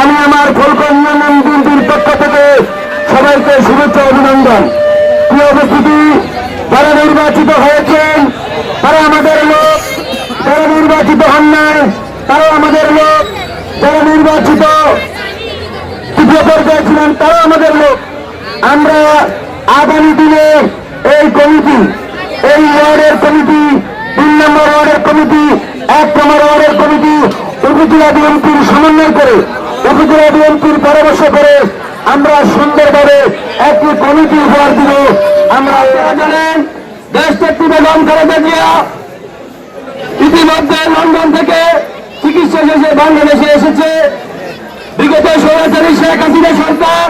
আমি আমার ফুলকন্যা বিএনপির পক্ষ থেকে সবাইকে শুভেচ্ছা অভিনন্দন। প্রিয় উপস্থিতি যারা নির্বাচিত হয়েছেন, তারা আমাদের লোক। যারা নির্বাচিত হন নাই তারা আমাদের লোক। যারা নির্বাচিত তৃতীয় পর্যায়ে ছিলেন তারা আমাদের লোক। আমরা আগামী দিনে এই কমিটি, এই ওয়ার্ডের কমিটি, তিন নম্বর ওয়ার্ডের কমিটি, এক নম্বর ওয়ার্ডের কমিটি উপজেলা বিএনপির সমন্বয় করে, উপজেলা বিএনপির পরামর্শ করে আমরা সুন্দরভাবে একটি কমিটি উপহার দিব। আমরা দেশ একটি বেগম খালেদা জিয়া ইতিমধ্যে লন্ডন থেকে চিকিৎসা শেষে বাংলাদেশে এসেছে। বিগত সরাসরি শেখ হাসিনা সরকার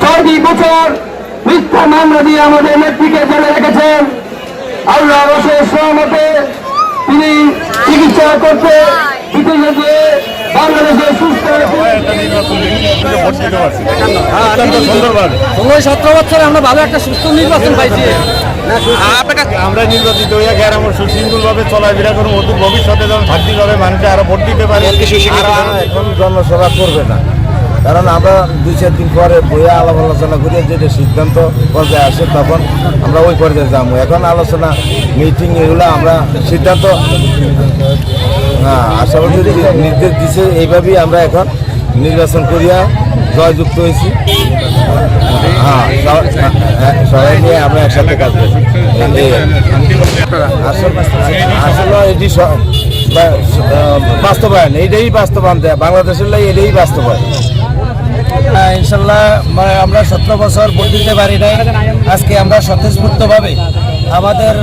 ছয়টি বছর মিথ্যা মামলা দিয়ে আমাদের নেত্রীকে জেলে রেখেছেন। আল্লাহ অশেষ সহমতে তিনি চিকিৎসা করতে সুন্দরভাবে। ওই সতেরো বছরে আমরা ভালো একটা সুস্থ নির্বাচন পাইছি। আমরা নির্বাচিত হইয়া গ্রামের সুশৃঙ্খল ভাবে চলাফেরা করুন ভবিষ্যতে যেন থাকতে পারে মানুষে আরও ভোট দিতে পারে। এখন জনসভা করবে না। কারণ আমরা দুই চার দিন পরে বইয়ে আলাপ আলোচনা করে যেটা সিদ্ধান্ত পর্যায়ে আসে তখন আমরা ওই পর্যায়ে যাব। এখন আলোচনা মিটিং এগুলো আমরা সিদ্ধান্ত হ্যাঁ আশাবাদী নির্দেশ দিছে এইভাবেই আমরা এখন নির্বাচন করিয়া জয়যুক্ত হয়েছি। হ্যাঁ সব- হ্যাঁ, সবাই নিয়ে আমরা একসাথে কাজ করছি আসলে এটি বাস্তবায়ন এইটাই বাস্তবায়ন দেয়। বাংলাদেশের লাই এটাই বাস্তবায়ন। ইনশাল্লাহ আমরা সতেরো বছর ভোট দিতে পারি নাই। আজকে আমরা স্বতঃস্ফূর্তভাবে আমাদের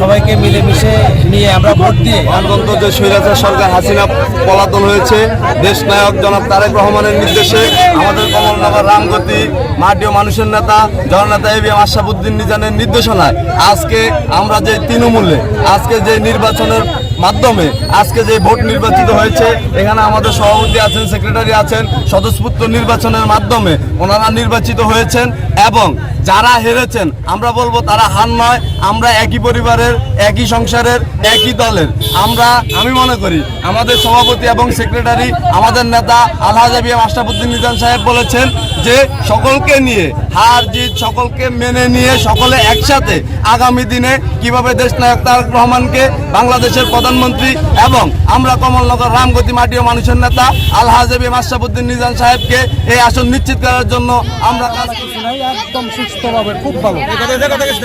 সবাইকে মিলেমিশে নিয়ে আমরা ভোট দিয়ে গণতন্ত্র যে স্বৈরাচার সরকার হাসিনা পলাতন হয়েছে, দেশ নায়ক জনাব তারেক রহমানের নির্দেশে আমাদের কমলনগর রামগতি মাটিও মানুষের নেতা, জননেতা এ বি এম আশরাফুদ্দিন নিজানের নির্দেশনায় আজকে আমরা যে তৃণমূলে, আজকে যে নির্বাচনের মাধ্যমে আজকে যে ভোট নির্বাচিত হয়েছে, এখানে আমাদের সভাপতি আছেন সেক্রেটারি আছেন স্বতঃস্ফূর্ত নির্বাচনের মাধ্যমে ওনারা নির্বাচিত হয়েছেন এবং যারা হেরেছেন, আমরা বলব তারা হার নয়, আমরা একই পরিবারের, একই সংসারের, একই দলের। আমরা, আমি মনে করি আমাদের সভাপতি এবং সেক্রেটারি আমাদের নেতা আলহাজ আবিয়াম আশরাফুদ্দিন নিজাম সাহেব বলেছেন যে সকলকে নিয়ে, হার জিত সকলকে মেনে নিয়ে সকলে একসাথে আগামী দিনে কীভাবে দেশ নায়ক তারেক রহমানকে বাংলাদেশের প্রধানমন্ত্রী এবং আমরা কমলনগর রামগতি মাটি ও মানুষের নেতা আলহাজ আবিয়াম আশরাফুদ্দিন নিজাম সাহেবকে এই আসন নিশ্চিত করার জন্য আমরা কাজ করছি। একদম সুস্থভাবে খুব ভালো।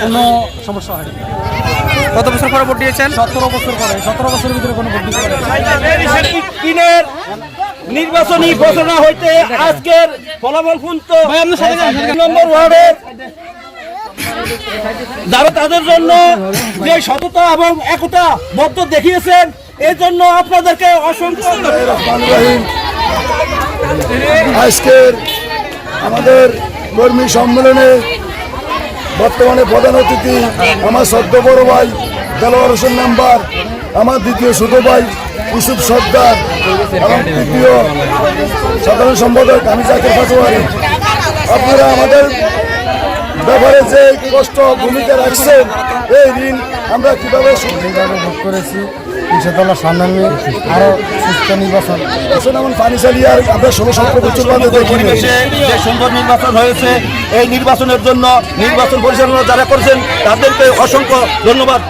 কোনো সমস্যা হয়নি। কত বছর পরে ভোট দিয়েছেন? সতেরো বছর পরে সতেরো বছরের ভিতরে কোনো ভোট দিতে নির্বাচনী ঘোষণা হইতে আজকের ফলাফল পর্যন্ত নম্বর ওয়ার্ডের যারা তাদের জন্য যে সততা এবং একতা বদ্ধ দেখিয়েছেন এই জন্য আপনাদেরকে আজকের আমাদের কর্মী সম্মেলনে বর্তমানে প্রধান অতিথি আমার সদ্য বড় ভাই, দেলোয়ার হোসেন নাম্বার, আমার দ্বিতীয় ছোট ভাই, ইউসুফ সর্দার, এবং তৃতীয় সাধারণ সম্পাদক আমি জাকির ফাটোয়ারি আপনারা আমাদের ব্যাপারে যে কষ্ট ভূমিকা রাখছেন এই ঋণ আমরা কীভাবে সুন্দরভাবে ভোগ করেছি ইনশাল্লাহ সামনে আরও সুস্থ নির্বাচন। এমন পানি চালিয়ে আর আমরা ষোলো সতেরো বছর বাদে দেখিনি পরিবেশে যে সুন্দর নির্বাচন হয়েছে এই নির্বাচনের জন্য নির্বাচন পরিচালনা যারা করছেন তাদেরকে অসংখ্য ধন্যবাদ।